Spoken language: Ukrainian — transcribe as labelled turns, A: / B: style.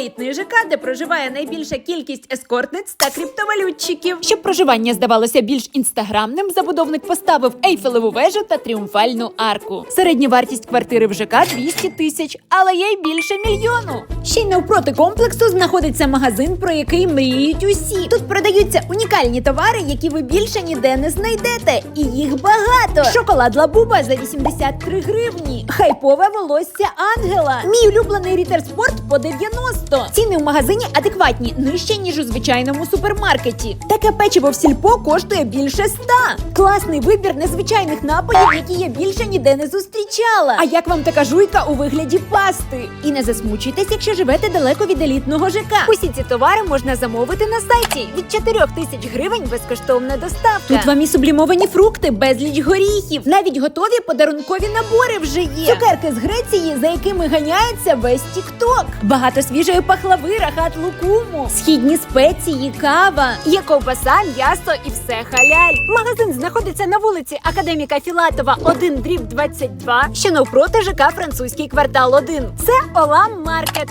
A: елітний ЖК, де проживає найбільша кількість ескортниць та криптовалютчиків. Щоб проживання здавалося більш інстаграмним, забудовник поставив ейфелеву вежу та тріумфальну арку. Середня вартість квартири в ЖК 200 тисяч, але є й більше мільйону. Ще й навпроти комплексу знаходиться магазин, про який мріють усі. Тут продаються унікальні товари, які ви більше ніде не знайдете, і їх багато. Шоколад Лабуба за 83 гривні. Хайпове волосся ангела. Мій улюблений рітер спорт по 90. Ціни в магазині адекватні, нижче ніж у звичайному супермаркеті. Таке печиво в сільпо коштує більше 100. Класний вибір незвичайних напоїв, які я більше ніде не зустрічала. А як вам така жуйка у вигляді пасти? І не засмучуйтесь, якщо живете далеко від елітного ЖК. Усі ці товари можна замовити на сайті від 4 тисяч гривень безкоштовна доставка. Тут вам і сублімовані фрукти, безліч горіхів, навіть готові подарункові набори вже є. Цукерки з Греції, за якими ганяється весь Тікток. Багато свіжої пахлави, рахат лукуму, східні спеції, кава. Є ковбаса, м'ясо і все халяль. Магазин знаходиться на вулиці Академіка Філатова, 1 дріб 22, що навпроти ЖК Французький квартал 1. Це Олам Маркет.